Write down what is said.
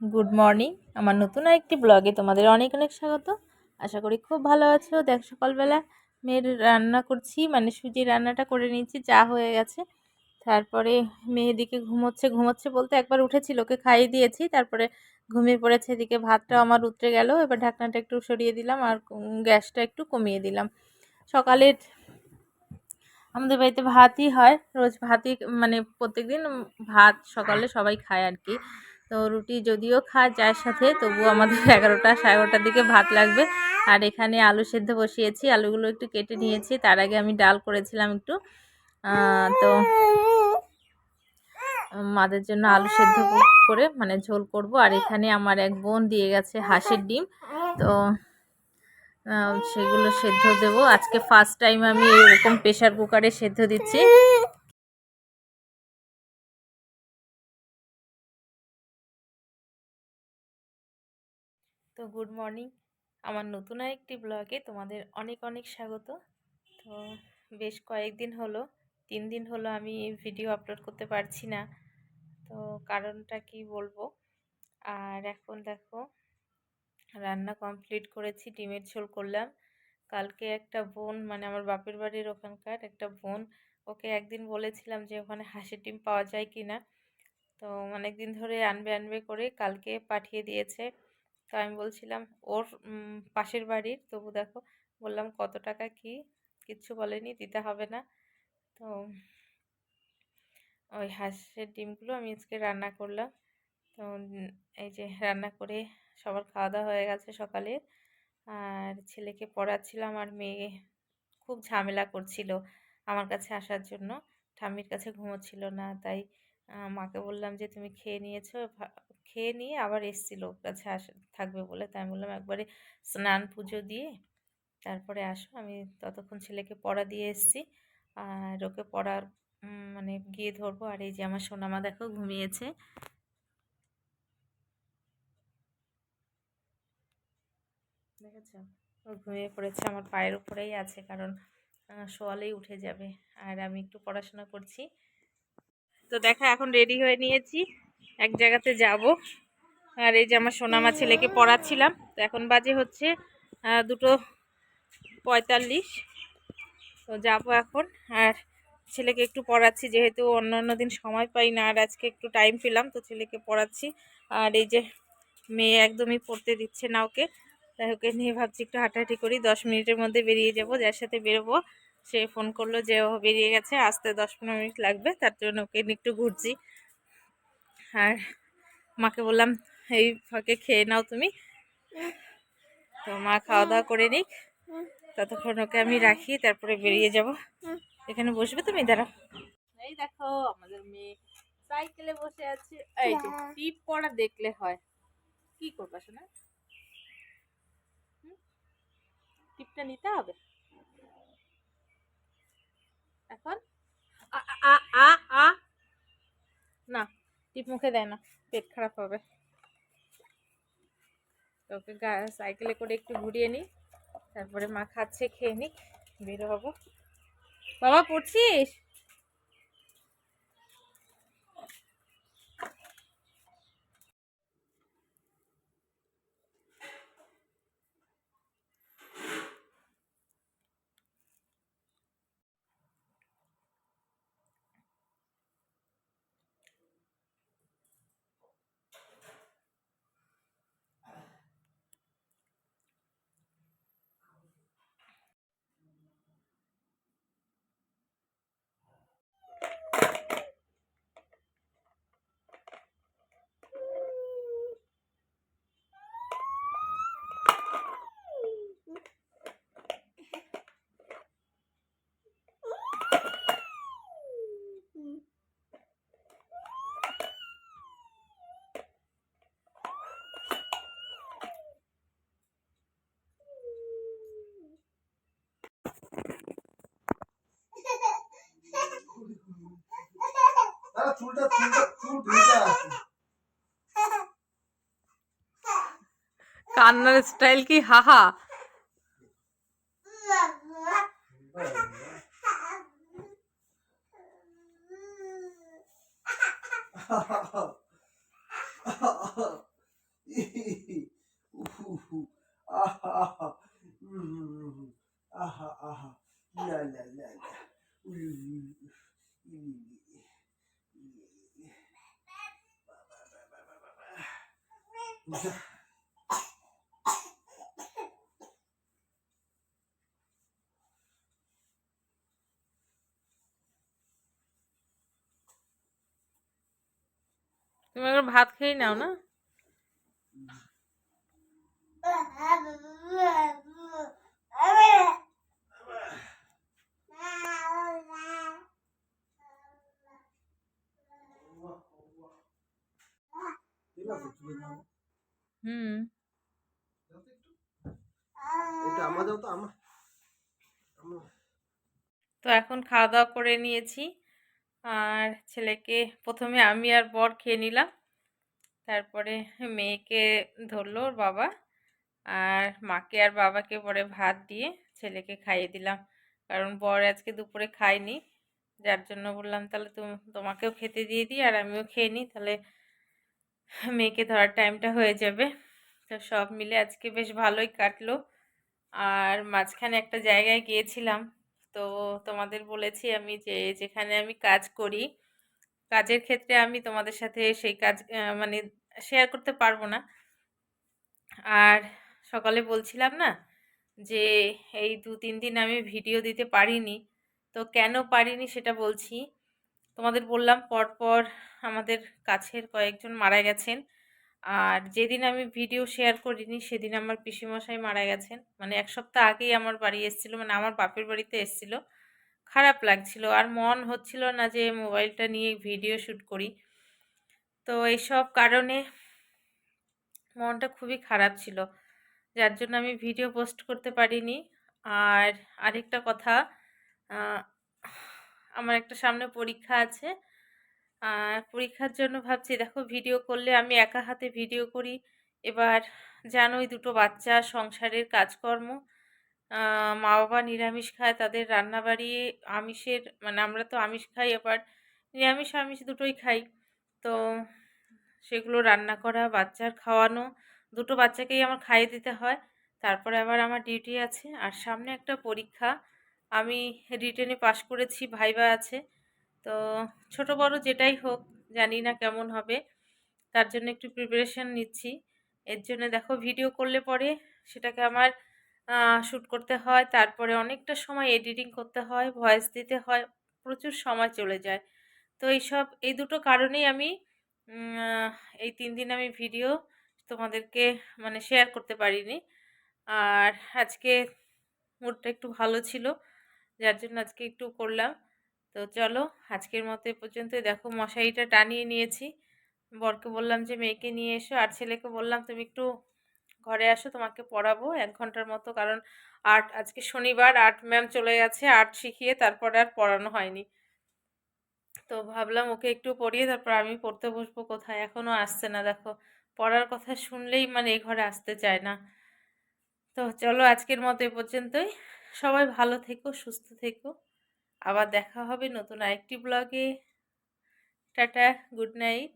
Good morning আমার নতুন একটি ব্লগে তোমাদের অনেক অনেক স্বাগত। আশা করি খুব ভালো আছো। দেখ, সকালবেলা মেয়ের রান্না করছি মানে সুজি রান্নাটা করে নিচ্ছি চা হয়ে গেছে। তারপরে মেয়েদিকে ঘুমোচ্ছে ঘুমোচ্ছে বলতে একবার উঠেছিল ওকে খাইয়ে দিয়েছি। তারপরে ঘুমিয়ে পড়েছে, এদিকে ভাতটা আমার উতরে গেল। এবার ঢাকনাটা একটু সরিয়ে দিলাম আর গ্যাসটা একটু কমিয়ে দিলাম। সকালের আমাদের বাড়িতে ভাতই হয়। রোজ ভাতই মানে প্রত্যেকদিন ভাত সকালে সবাই খায় আর কি। তো রুটি যদিও খায় চায়ের সাথে তবুও আমাদের এগারোটা সাড়ে এগারোটার দিকে ভাত লাগবে। আর এখানে আলু সেদ্ধ বসিয়েছি, আলুগুলো একটু কেটে নিয়েছি। তার আগে আমি ডাল করেছিলাম একটু। তো মাদের জন্য আলু সেদ্ধ করে মানে ঝোল করব। আর এখানে আমার এক বোন দিয়ে গেছে হাঁসের ডিম। তো সেগুলো সেদ্ধ দেব। আজকে ফার্স্ট টাইম আমি এরকম প্রেশার কুকারে সেদ্ধ দিচ্ছি। Good morning. আমার নতুন একটি ব্লগে তোমাদের অনেক অনেক স্বাগত। তো বেশ কয়েকদিন হলো, তিন দিন হলো আমি ভিডিও আপলোড করতে পারছি না। তো কারণটা কি বলব? আর এখন দেখো, রান্না কমপ্লিট করেছি, ডিমের ঝোল করলাম। কালকে একটা বোন মানে আমার বাপের বাড়ির ওখানকার একটা বোন, ওকে একদিন বলেছিলাম যে ওখানে হাঁসের ডিম পাওয়া যায় কি না তো অনেক দিন ধরে আনবে আনবে করে কালকে পাঠিয়ে দিয়েছে। তো আমি বলছিলাম, ওর পাশের বাড়ির। তবু দেখো, বললাম, কত টাকা কি? কিচ্ছু বলেনি, দিতে হবে না। তো ওই হাঁসের ডিমগুলো আমি আজকে রান্না করলাম। তো এই যে রান্না করে সবার খাওয়া দাওয়া হয়ে গেছে সকালে আর ছেলেকে পড়াচ্ছিলাম আর মেয়ে খুব ঝামেলা করছিল আমার কাছে আসার জন্য। ঠাম্মির কাছে ঘুমোচ্ছিল না, তাই মাকে বললাম যে, তুমি খেয়ে নিয়েছো খেয়ে নিয়ে আবার এসছিল কাছে আস, থাকবে বলে। তাই আমি বললাম, একবারে স্নান পুজো দিয়ে তারপরে আসো। আমি ততক্ষণ ছেলেকে পড়া দিয়ে এসছি। আর ওকে পড়ার মানে গিয়ে ধরবো। আর এই যে আমার সোনামা দেখো ঘুমিয়েছে। দেখেছ? ও ঘুমিয়ে পড়েছে, আমার পায়ের উপরেই আছে, কারণ শোয়ালেই উঠে যাবে। আর আমি একটু পড়াশোনা করছি। তো দেখা, এখন রেডি হয়ে নিয়েছি। এক জায়গাতে যাব। আর এই যে আমার সোনামা ছেলেকে পড়াচ্ছিলাম, তো এখন বাজে হচ্ছে দুটো পঁয়তাল্লিশ। তো যাব এখন। আর ছেলেকে একটু পড়াচ্ছি, যেহেতু অন্য অন্য দিন সময় পাই না, আর আজকে একটু টাইম পেলাম, তো ছেলেকে পড়াচ্ছি। আর এই যে মেয়ে একদমই পড়তে দিচ্ছে না ওকে। তাই ওকে নিয়ে ভাবছি একটু হাঁটাহাঁটি করি, দশ মিনিটের মধ্যে বেরিয়ে যাব, যার সাথে বেরোবো। সে ফোন করল যে ও বেরিয়ে গেছে আসতে দশ পনেরো মিনিট লাগবে তার জন্য ওকে নিয়ে একটু ঘুরছি। আর মাকে বললাম এই ফাঁকে খেয়ে নাও তুমি। তো মা খাওয়া দাওয়া করে নিক। ততক্ষণ ওকে আমি রাখি তারপরে বেরিয়ে যাব। এখানে বসবে তুমি? দাঁড়া এই দেখো আমাদের মেয়ে সাইকেলে বসে আছে। এই যে টিপ পড়া দেখলে হয়। কি করবা শোনা টিপটা নিতে হবে এখন আ আ আ না টিপ মুখে দেয় না, পেট খারাপ হবে। ওকে সাইকেলে করে একটু ঘুরিয়ে নিই, তারপরে মা খাচ্ছে, খেয়ে নিক, বেরো হব। বাবা, পড়ছিস? কান্নার স্টাইল কি হাহা তুমি একবার ভাত খেয়ে নাও না? ঠিক আছে তুলে দাও হুম। এটা তো আমার তো এখন খাওয়া দাওয়া করে নিয়েছি। আর ছেলেকে প্রথমে আমি আর বর খেয়ে নিলাম। তারপরে মেয়েকে ধরলো ওর বাবা। আর মাকে আর বাবাকে পরে ভাত দিয়ে ছেলেকে খাইয়ে দিলাম। কারণ বর আজকে দুপুরে খায়নি। যার জন্য বললাম তাহলে তুমি তোমাকেও খেতে দিয়ে দিই আর আমিও খেয়ে নিই। তাহলে মেয়েকে ধরার টাইমটা হয়ে যাবে। তো সব মিলে আজকে বেশ ভালোই কাটলো। আর মাঝখানে একটা জায়গায় গিয়েছিলাম। তো তোমাদের বলেছি আমি যে, যেখানে আমি কাজ করি, কাজের ক্ষেত্রে আমি তোমাদের সাথে সেই কাজ মানে শেয়ার করতে পারব না। আর সকালে বলছিলাম না যে, এই দু তিন দিন আমি ভিডিও দিতে পারিনি। তো কেন পারিনি সেটা বলছি। তোমাদের বললাম পরপর আমাদের কাছের কয়েকজন মারা গেছেন। আর যেদিন আমি ভিডিও শেয়ার করিনি, সেদিন আমার পিসিমশাই মারা গেছেন। মানে এক সপ্তাহ আগেই আমার বাড়ি এসেছিল মানে আমার বাপের বাড়িতে এসেছিল। খারাপ লাগছিল। আর মন হচ্ছিল না যে মোবাইলটা নিয়ে ভিডিও শ্যুট করি। তো এইসব কারণে মনটা খুবই খারাপ ছিল। যার জন্য আমি ভিডিও পোস্ট করতে পারিনি। আর আরেকটা কথা আমার একটা সামনে পরীক্ষা আছে। পরীক্ষার জন্য ভাবছি, দেখো ভিডিও করলে আমি একা হাতে ভিডিও করি। এবার জানোই দুটো বাচ্চা সংসারের কাজকর্ম। মা বাবা নিরামিষ খায়, তাদের রান্নাবাড়ি আমিষের মানে আমরা তো আমিষ খাই, এবার নিরামিষ আমিষ দুটোই খাই। তো সেগুলো রান্না করা, বাচ্চার খাওয়ানো, দুটো বাচ্চাকেই আমার খাইয়ে দিতে হয়। তারপরে আবার আমার ডিউটি আছে। আর সামনে একটা পরীক্ষা। আমি রিটেনে পাশ করেছি, ভাইবা আছে। তো ছোট বড় যেটাই হোক, জানি না কেমন হবে। তার জন্য একটু প্রিপারেশন নিচ্ছি। এর জন্য দেখো ভিডিও করলে পরে সেটাকে আমার শ্যুট করতে হয়। তারপরে অনেকটা সময় এডিটিং করতে হয় ভয়েস দিতে হয়, প্রচুর সময় চলে যায়। তো এইসব, এই দুটো কারণেই আমি এই তিন দিন আমি ভিডিও তোমাদেরকে মানে শেয়ার করতে পারিনি। আর আজকে মুডটা একটু ভালো ছিল। যার জন্য আজকে একটু করলাম। তো চলো, আজকের মতো এ পর্যন্তই। দেখো, মশারিটা টানিয়ে নিয়েছি। বরকে বললাম যে, মেয়েকে নিয়ে এসো। আর ছেলেকে বললাম, তুমি একটু ঘরে আসো, তোমাকে পড়াবো এক ঘণ্টার মতো। কারণ আর্ট আজকে শনিবার আর্ট ম্যাম চলে গেছে আর্ট শিখিয়ে তারপরে আর পড়ানো হয়নি। তো ভাবলাম ওকে একটু পড়িয়ে তারপর আমি পড়তে বসবো কোথায়? এখনও আসছে না। দেখো, পড়ার কথা শুনলেই মানে এই ঘরে আসতে চায় না। তো চলো আজকের মতো এ পর্যন্তই। সবাই ভালো থেকো, সুস্থ থেকো। আবার দেখা হবে নতুন আরেকটি ব্লগে টাটা গুড নাইট